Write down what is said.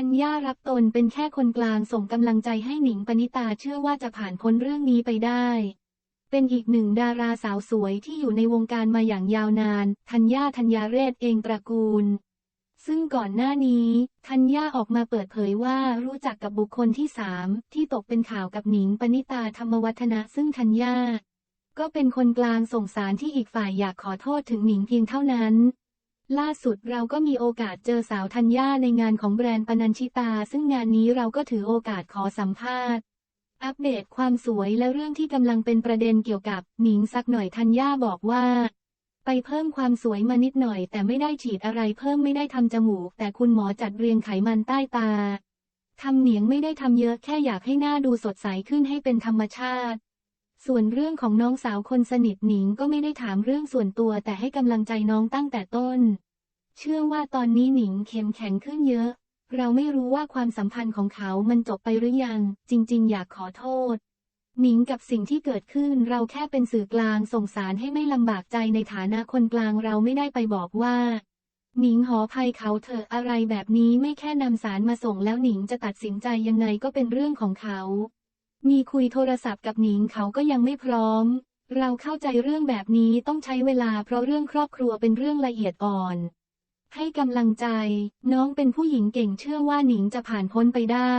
ธัญญารับตนเป็นแค่คนกลางส่งกำลังใจให้หนิงปณิตาเชื่อว่าจะผ่านพ้นเรื่องนี้ไปได้ เป็นอีกหนึ่งดาราสาวสวยที่อยู่ในวงการมาอย่างยาวนาน ธัญญาธัญญาเรศเองตระกูล ซึ่งก่อนหน้านี้ ธัญญาออกมาเปิดเผยว่ารู้จักกับบุคคลที่สามที่ตกเป็นข่าวกับหนิงปณิตาธรรมวัฒนะซึ่งธัญญาก็เป็นคนกลางส่งสารที่อีกฝ่ายอยากขอโทษถึงหนิงเพียงเท่านั้น ล่าสุดเราก็มีโอกาสเจอสาวธัญญาในงานของแบรนด์ปนัญชิตา ซึ่งงานนี้เราก็ถือโอกาสขอสัมภาษณ์ อัปเดตความสวยและเรื่องที่กำลังเป็นประเด็นเกี่ยวกับหนิงสักหน่อยธัญญาบอกว่า ไปเพิ่มความสวยมานิดหน่อย แต่ไม่ได้ฉีดอะไรเพิ่มไม่ได้ทำจมูก แต่คุณหมอจัดเรียงไขมันใต้ตาทำเหนียงไม่ได้ทำเยอะแค่อยากให้หน้าดูสดใสขึ้นให้เป็นธรรมชาติ ส่วนเรื่องของน้องสาวคนสนิทหนิงก็ไม่ได้ถามเรื่องส่วนตัวแต่ให้กำลังใจน้องตั้งแต่ต้น เชื่อว่าตอนนี้หนิงเข้มแข็งขึ้นเยอะ เราไม่รู้ว่าความสัมพันธ์ของเขามันจบไปหรือยัง จริง ๆ อยากขอโทษ หนิงกับสิ่งที่เกิดขึ้นเราแค่เป็นสื่อกลางส่งสารให้ไม่ลำบากใจในฐานะคนกลางเราไม่ได้ไปบอกว่าหนิงหอภัยเขาเถอะอะไรแบบนี้ไม่แค่นำสารมาส่งแล้วหนิงจะตัดสินใจยังไงก็เป็นเรื่องของเขา มีคุยโทรศัพท์กับหนิงเขาก็ยังไม่พร้อม เราเข้าใจเรื่องแบบนี้ต้องใช้เวลาเพราะเรื่องครอบครัวเป็นเรื่องละเอียดอ่อน ให้กำลังใจ น้องเป็นผู้หญิงเก่งเชื่อว่าหนิงจะผ่านพ้นไปได้